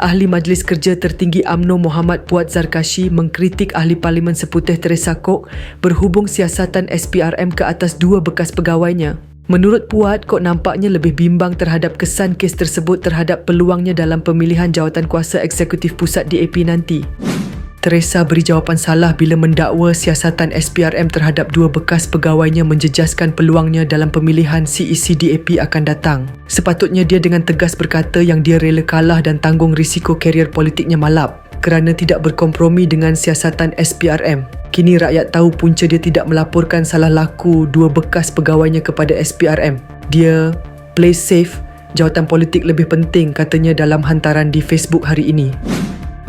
Ahli Majlis Kerja Tertinggi AMNO Muhammad Puat Zarkashi mengkritik Ahli Parlimen Seputih Teresa Kok berhubung siasatan SPRM ke atas dua bekas pegawainya. Menurut Puat, Kok nampaknya lebih bimbang terhadap kesan kes tersebut terhadap peluangnya dalam pemilihan jawatan kuasa eksekutif pusat DAP nanti. Teresa beri jawapan salah bila mendakwa siasatan SPRM terhadap dua bekas pegawainya menjejaskan peluangnya dalam pemilihan CEC DAP akan datang. Sepatutnya dia dengan tegas berkata yang dia rela kalah dan tanggung risiko karier politiknya malap kerana tidak berkompromi dengan siasatan SPRM. Kini rakyat tahu punca dia tidak melaporkan salah laku dua bekas pegawainya kepada SPRM. Dia play safe, jawatan politik lebih penting katanya dalam hantaran di Facebook hari ini.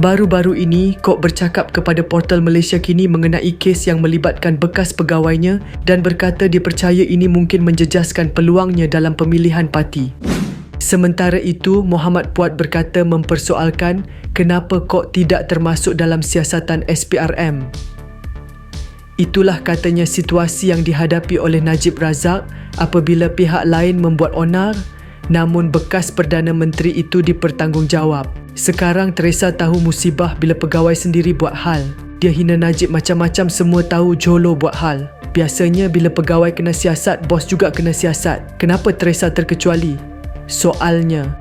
Baru-baru ini, Kok bercakap kepada portal Malaysia Kini mengenai kes yang melibatkan bekas pegawainya dan berkata dia percaya ini mungkin menjejaskan peluangnya dalam pemilihan parti. Sementara itu, Muhammad Puat berkata mempersoalkan kenapa Kok tidak termasuk dalam siasatan SPRM. Itulah katanya situasi yang dihadapi oleh Najib Razak apabila pihak lain membuat onar namun bekas Perdana Menteri itu dipertanggungjawab. Sekarang Teresa tahu musibah bila pegawai sendiri buat hal. Dia hina Najib macam-macam semua tahu Jolo buat hal. Biasanya bila pegawai kena siasat, bos juga kena siasat. Kenapa Teresa terkecuali? Soalnya,